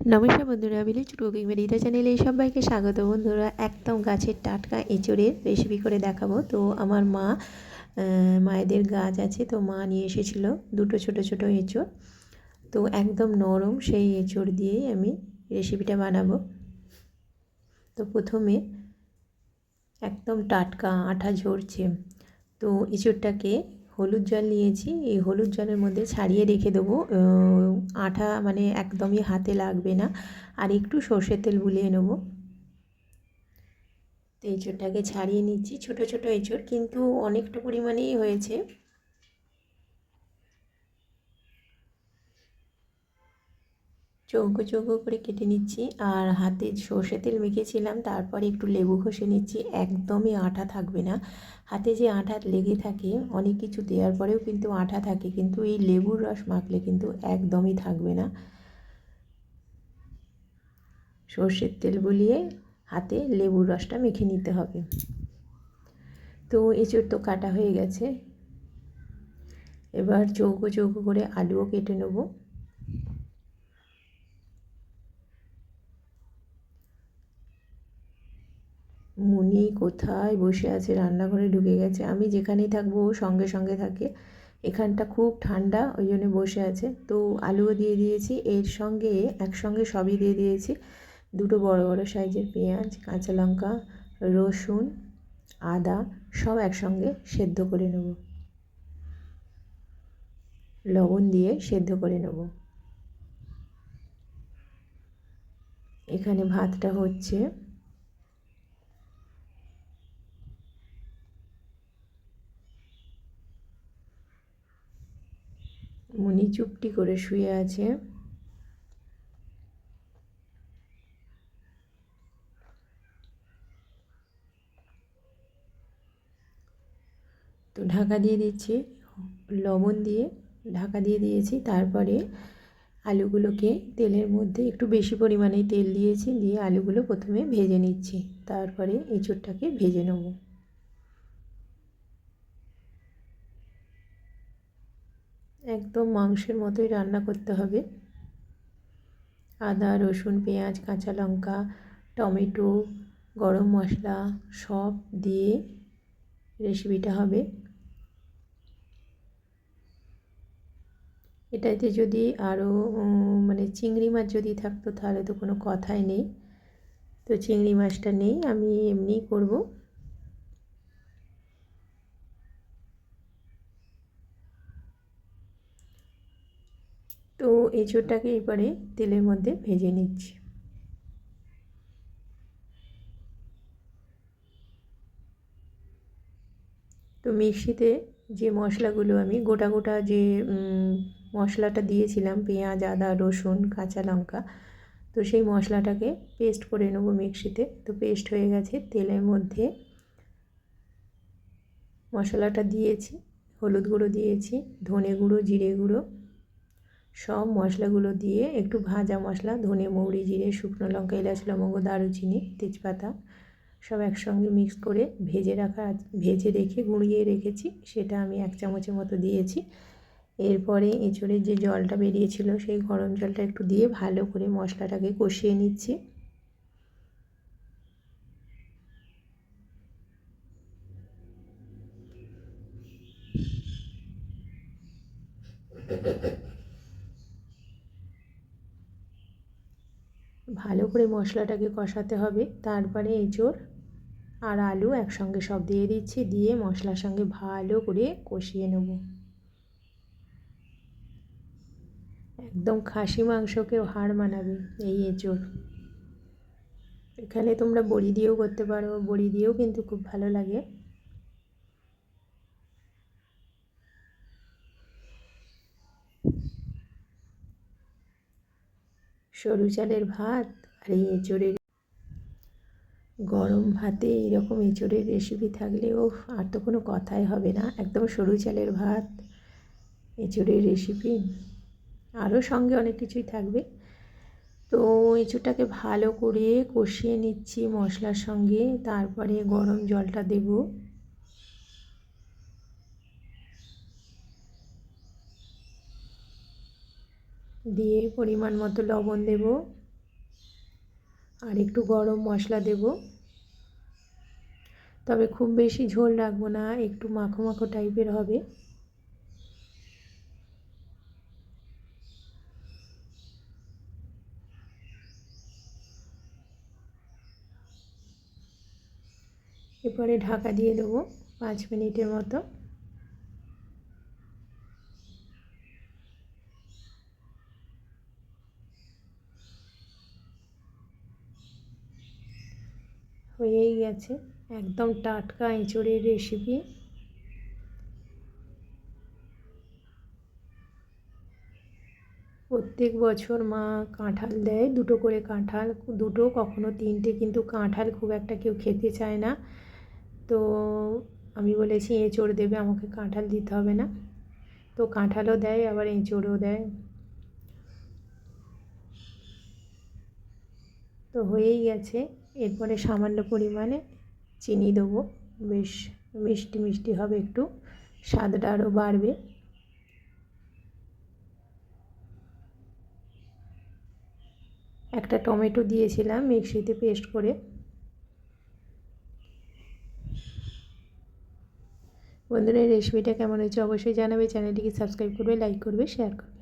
নমস্কার বন্ধুরা village cooking মেডিটা চ্যানেলে সবাইকে স্বাগত। বন্ধুরা, একদম গাছের টাটকা এঁচড়ের রেসিপি করে দেখাবো। তো আমার মা মায়েদের গাছ আছে, তো মা নিয়ে এসেছিল দুটো ছোট ছোট এঁচড়। তো একদম নরম সেই এঁচড় দিয়েই আমি রেসিপিটা বানাবো। তো প্রথমে একদম টাটকা আঠা ঝরছে। তো এঁচড়টাকে হলুদ জল নিয়েছি, এই হলুদ জলের মধ্যে ছাড়িয়ে রেখে দেবো। আঠা মানে একদমই হাতে লাগবে না। আর একটু সর্ষের তেল বুলিয়ে নেব। তো এঁচোড়টাকে ছাড়িয়ে নিচ্ছি, ছোট ছোট এঁচোড়, কিন্তু অনেকটা পরিমাণেই হয়েছে। চৌকো চৌকো করে কেটে নিচ্ছি আর হাতে সর্ষে তেল মেখেছিলাম, তারপরে একটু লেবু ঘষে নিচ্ছি, একদমই আঠা থাকবে না। হাতে যে আঠা লেগে থাকে, অনেক কিছু দেওয়ার পরেও কিন্তু আঠা থাকে, কিন্তু এই লেবুর রস মাখলে কিন্তু একদমই থাকবে না। সর্ষের তেল বলিয়ে হাতে লেবুর রসটা মেখে নিতে হবে। তো এঁচড় তো কাটা হয়ে গেছে। এবার চৌকো চৌকো করে আলুও কেটে নেব। মুনি কোথায় বসে আছে? রান্নাঘরে ঢুকে গেছে। আমি যেখানেই থাকব সঙ্গে সঙ্গে থাকে। এখানটা খুব ঠান্ডা, ওই জন্য বসে আছে। তো আলুও দিয়ে দিয়েছি। এর সঙ্গে, একসঙ্গে সবই দিয়ে দিয়েছি। দুটো বড় বড় সাইজের পেঁয়াজ, কাঁচা লঙ্কা, রসুন, আদা, সব একসঙ্গে সেদ্ধ করে নেব। লবণ দিয়ে সেদ্ধ করে নেব। এখানে ভাতটা হচ্ছে মুনি চুপটি করে শুয়ে আছে। তো ঢাকা দিয়ে দিচ্ছি, লবণ দিয়ে ঢাকা দিয়ে দিয়েছি। তারপরে আলুগুলোকে তেলের মধ্যে একটু বেশি পরিমাণে তেল দিয়েছি, দিয়ে আলুগুলো প্রথমে ভেজে নিচ্ছি। তারপরে এঁচোড়টাকে ভেজে নেব। একদম মাংসের মতোই রান্না করতে হবে। আদা, রসুন, পেঁয়াজ, কাঁচা লঙ্কা, টমেটো, গরম মশলা সব দিয়ে রেসিপিটা হবে। এটাতে যদি আরও মানে চিংড়ি মাছ যদি থাকতো তাহলে তো কোনো কথাই নেই। তো চিংড়ি মাছটা নেই, আমি এমনিই করব। তো এঁচোড়টাকে এবারে তেলের মধ্যে ভেজে নিচ্ছি। তো মিক্সিতে যে মশলাগুলো আমি গোটা গোটা যে মশলাটা দিয়েছিলাম, পেঁয়াজ, আদা, রসুন, কাঁচা লঙ্কা, তো সেই মশলাটাকে পেস্ট করে নেব মিক্সিতে। তো পেস্ট হয়ে গেছে, তেলের মধ্যে মশলাটা দিয়েছি, হলুদ গুঁড়ো দিয়েছি, ধনে গুঁড়ো, জিরে গুঁড়ো সব মশলাগুলো দিয়ে একটু ভাজা মশলা, ধনে মৌরি, জিরে, শুকনো লঙ্কা, এলাচ, লবঙ্গ, দারুচিনি, তেজপাতা সব একসঙ্গে মিক্স করে ভেজে রাখা ভেজে রেখে গুঁড়িয়ে রেখেছি। সেটা আমি এক চামচের মতো দিয়েছি। এরপরে এঁচড়ের যে জলটা বেরিয়েছিল, সেই গরম জলটা একটু দিয়ে ভালো করে মশলাটাকে কষিয়ে নিচ্ছি। ভালো করে মশলাটাকে কষাতে হবে। তারপরে এঁচোড় আর আলু একসঙ্গে সব দিয়ে দিচ্ছি, দিয়ে মশলার সঙ্গে ভালো করে কষিয়ে নেব। একদম খাসি মাংসকেও হাড় মানাবে এই এঁচোড়। এখানে তোমরা বড়ি দিয়েও করতে পারো, বড়ি দিয়েও কিন্তু খুব ভালো লাগে। সরু চালের ভাত আর এই এঁচড়ের গরম ভাতে এরকম এঁচড়ের রেসিপি থাকলে ও আর তো কোনো কথাই হবে না। একদম সরু চালের ভাত, এঁচড়ের রেসিপি আরও সঙ্গে অনেক কিছুই থাকবে। তো এঁচড়টাকে ভালো করে কষিয়ে নিচ্ছি মশলার সঙ্গে, তারপরে গরম জলটা দেবো। দিয়ে পরিমাণ মতো লবণ দেব। আর একটু গরম মশলা দেব। তবে খুব বেশি ঝোল রাখব না, একটু মাখো মাখো টাইপের হবে। এরপরে ঢাকা দিয়ে দেবো পাঁচ মিনিটের মতো। হয়েই গেছে। একদম টাটকা এঁচড়ের রেসিপি প্রত্যেক বছর মা কাঁঠাল দেয়, দুটো করে কাঁঠাল, দুটো, কখনো তিনটে, কিন্তু কাঁঠাল খুব একটা কেউ খেতে চায় না। তো আমি বলেছি, এঁচড় দেবে, আমাকে কাঁঠাল দিতে হবে না। তো কাঁঠালও দেয়, আবার এঁচড়ও দেয়। তো হয়েই গেছে। এরপরে সামান্য পরিমাণে চিনি দেবো। বেশ মিষ্টি মিষ্টি হবে একটু। স্বাদটা আরও বাড়বে। একটা টমেটো দিয়েছিলাম মিক্সিতে পেস্ট করে। বন্ধুরা রেসিপিটা কেমন হয়েছে অবশ্যই জানাবে। চ্যানেলটিকে সাবস্ক্রাইব করবে, লাইক করবে, শেয়ার করবে।